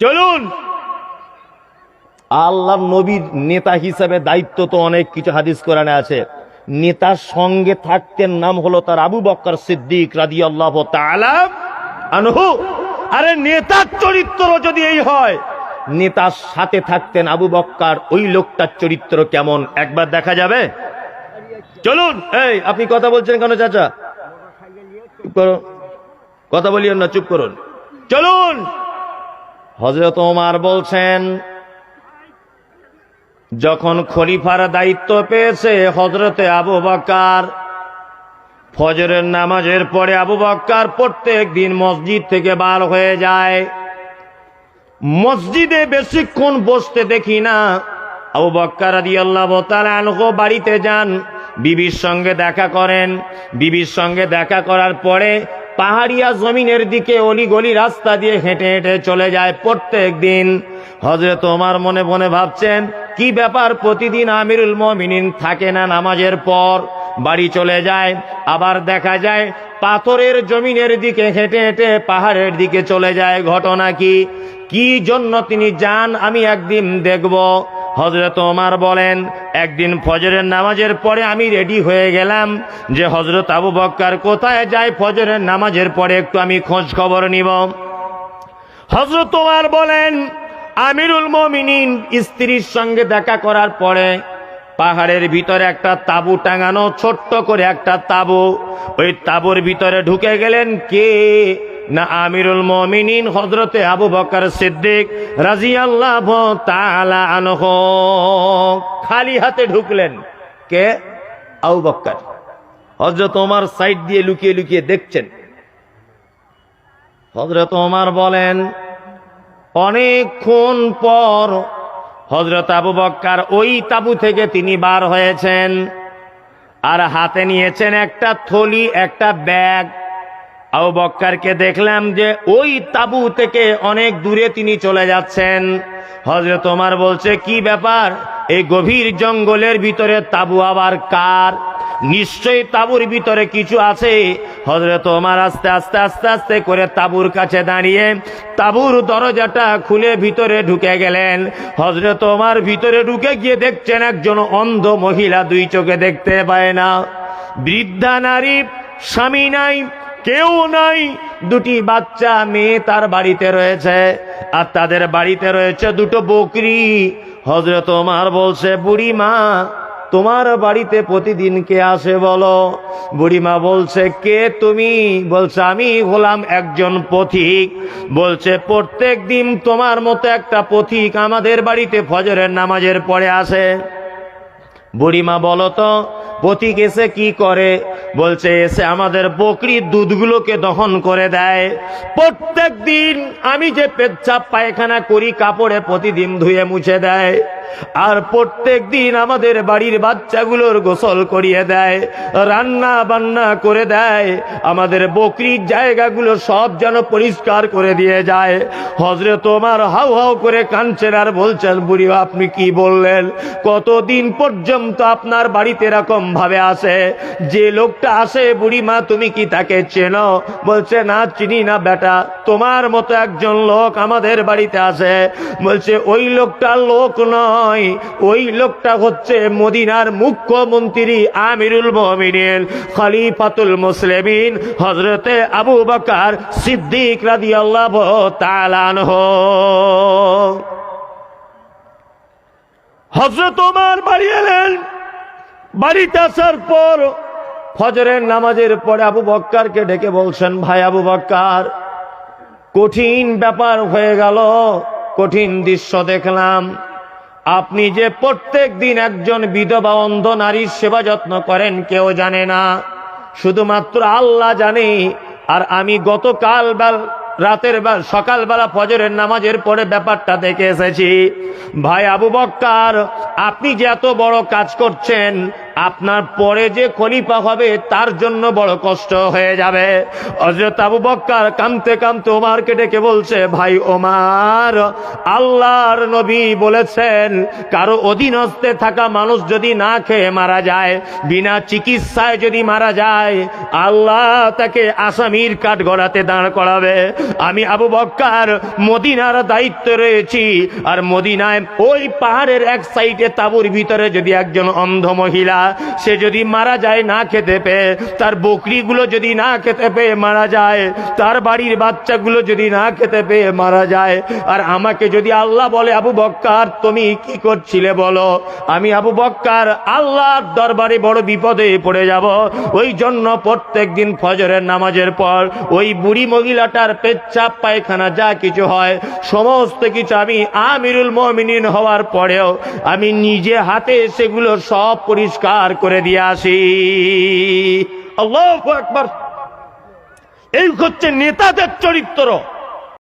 চলুন। আল্লাহ নবীর নেতা হিসাবে দায়িত্ব তো অনেক কিছু হাদিস কোরআনে আছে। নেতার সঙ্গে থাকতেন নাম হলো তার আবু বক্কর সিদ্দিক রাদি আল্লাহ আনহু। আরে নেতার চরিত্র যদি এই হয়। নেতার সাথে থাকতেন আবু বক্কার ওই লোকটার চরিত্র কেমন? একবার দেখা যাবে? চলুন। এই আপনি কথা বলছেন কেন চাচা? চুপ করো। কথা বলিও না চুপ করুন। চলুন। হজরত ওমার বলছেন, যখন খলিফার দায়িত্ব পেয়েছে হজরতে আবু বক্কার ফজরের নামাজের পরে আবু বক্কার প্রত্যেক দিন মসজিদ থেকে বার হয়ে যায়। মসজিদে বেশিক্ষণ বসতে দেখি না। আবু বক্কার আদি আল্লাহ বাড়িতে যান। বিবির সঙ্গে দেখা করেন। বিবির সঙ্গে দেখা করার পরে পাহাড়িয়া জমিনের দিকে অলিগলি রাস্তা দিয়ে হেঁটে হেঁটে চলে যায় প্রত্যেক দিন। হজরত তোমার মনে মনে ভাবছেন, কি ব্যাপার প্রতিদিন আমিরুল মমিনিন থাকে না নামাজের পর? বাড়ি চলে যায়, আবার দেখা যায় পাথরের জমিনের দিকে হেঁটে হেঁটে পাহাড়ের দিকে চলে যায়। ঘটনা কি? কি জন্য তিনি যান আমি একদিন দেখব। হজরত ওমার বলেন, একদিন ফজরের নামাজের পরে আমি রেডি হয়ে গেলাম যে হজরত আবু বক্কার কোথায় যায় ফজরের নামাজের পরে একটু আমি খোঁজ খবর নিব। হজরত ওমার বলেন, আমিরুল মমিনিন স্ত্রীর সঙ্গে দেখা করার পরে পাহাড়ের ভিতরে একটা তাবু টাঙানো, ছোট্ট করে একটা তাবু, ওই তাবুর ভিতরে ঢুকে গেলেন কে? না আমিরুল মমিনিন হজরতে আবু বকর সিদ্দিক রাজি আল্লাহ আনহ। খালি হাতে ঢুকলেন। কে? আবু বক্কর হজরত ওমার সাইড দিয়ে লুকিয়ে লুকিয়ে দেখছেন। হজরত ওমার বলেন, অনেকক্ষণ পর হজরত আবু বক্কার ওই তাবু থেকে তিনি বার হয়েছেন। আর হাতে নিয়েছেন একটা থলি, একটা ব্যাগ আবু বক্কারকে দেখলাম যে ওই তাবু থেকে অনেক দূরে তিনি চলে যাচ্ছেন। হজরত তোমার বলছে, কি ব্যাপার? এই গভীর জঙ্গলের ভিতরে তাবু আবার কার? নিশ্চয়ই তাবুর ভিতরে কিছু আছে। হজরত তোমার আস্তে আস্তে আস্তে আস্তে করে তাবুর কাছে দাঁড়িয়ে তাবুর দরজাটা খুলে ভিতরে ঢুকে গেলেন। হজরত তোমার ভিতরে ঢুকে গিয়ে দেখছেন একজন অন্ধ মহিলা দুই চোখে দেখতে পায় না। বৃদ্ধা নারী, স্বামী নাই কেউ নাই। দুটি বাচ্চা, মেয়ে তার বাড়িতে রয়েছে আর তাদের বাড়িতে রয়েছে দুটো বকরি। হজরত তোমার বলছে বুড়ি মা তোমার বাড়িতে প্রতিদিন কে আসে বলো? বুড়িমা বলছে, কে তুমি? বলছে, আমি হলাম একজন পথিক। বলছে, প্রত্যেক দিন তোমার মতো একটা পথিক আমাদের বাড়িতে ফজরের নামাজের পরে আসে। বুড়িমা বলো তো পথিক এসে কি করে? বলছে, এসে আমাদের বকরির দুধগুলোকে দহন করে দেয়। প্রত্যেক দিন আমি যে পেচ্ছাপ পায়খানা করি, কাপড়ে প্রতিদিন ধুয়ে মুছে দেয়। আর প্রত্যেক দিন আমাদের বাড়ির বাচ্চাগুলোর গোসল করিয়ে দেয়, রান্না বান্না করে দেয়, আমাদের বকরির জায়গাগুলো সব যেন পরিষ্কার করে দিয়ে যায়। হজরে তোমার হাউ হাউ করে কাঁদছেন আর বলছেন, বুড়ি, আপনি কি বললেন? কতদিন পর্যন্ত আপনার বাড়িতে এরকম ভাবে আসে? যে লোকটা আসে, বুড়ি মা, তুমি কি তাকে চেনো? বলছে, না, চিনি না, বেটা, তোমার মতো একজন লোক আমাদের বাড়িতে আসে। বলছে, ওই লোকটা লোক নয় ওই লোকটা হচ্ছে মদিনার মুখ্যমন্ত্রী আমিরুল মমিনিন, খলিফাতুল মুসলিমিন হজরতে আবু বকার সিদ্দিক রাদি আল্লাহ তালানহ হজরত ওমার বাড়ি এলেন। বাড়িতে আসার পর ফজরের নামাজের পরে আবু বক্কারকে ডেকে বলছেন, ভাই আবু বক্কার কঠিন ব্যাপার হয়ে গেল, কঠিন দৃশ্য দেখলাম। আপনি যে প্রত্যেক দিন একজন বিধবা অন্ধ নারীর সেবা যত্ন করেন, কেউ জানে না। শুধুমাত্র আল্লাহ জানে। আর আমি গতকাল রাতের বেল সকালবেলা ফজরের নামাজের পরে ব্যাপারটা দেখে এসেছি। ভাই আবু বক্কার, আপনি যে এত বড় কাজ করছেন আপনার পরে যে খলিফা হবে, তার জন্য বড় কষ্ট হয়ে যাবে। হজরত আবু বক্কার কামতে কামতে ওমারকে ডেকে বলছে, ভাই ওমার, আল্লাহর নবী বলেছেন, কারও অধীনস্থে থাকা মানুষ যদি না খেয়ে মারা যায়, বিনা চিকিৎসায় যদি মারা যায়, আল্লাহ তাকে আসামির কাঠ গড়াতে দাঁড় করাবে। আমি আবু বক্কার মদিনার দায়িত্ব রয়েছি, আর মদিনায় ওই পাহাড়ের এক সাইডে তাবুর ভিতরে যদি একজন অন্ধ মহিলা সে যদি মারা যায় না খেতে পেয়ে, তার বকরিগুলো যদি না খেতে পেয়ে মারা যায়, তার বাড়ির বাচ্চাগুলো যদি না খেতে পেয়ে মারা যায়, আর আমাকে যদি আল্লাহ বলে, আবু বক্কার, তুমি কি করছিলে বলো? আমি আবু বক্কার, আল্লাহর দরবারে বড় বিপদে পড়ে যাব। ওই জন্য প্রত্যেক দিন ফজরের নামাজের পর ওই বুড়ি মহিলাটার পেচ্ছাপ, পায়খানা যা কিছু হয়, সমস্ত কিছু আমি আমিরুল মমিনিন হওয়ার পরেও আমি নিজে হাতে সেগুলো সব পরিষ্কার করে দিয়ে আসি। আল্লাহ একবার এই হচ্ছে নেতাদের চরিত্র।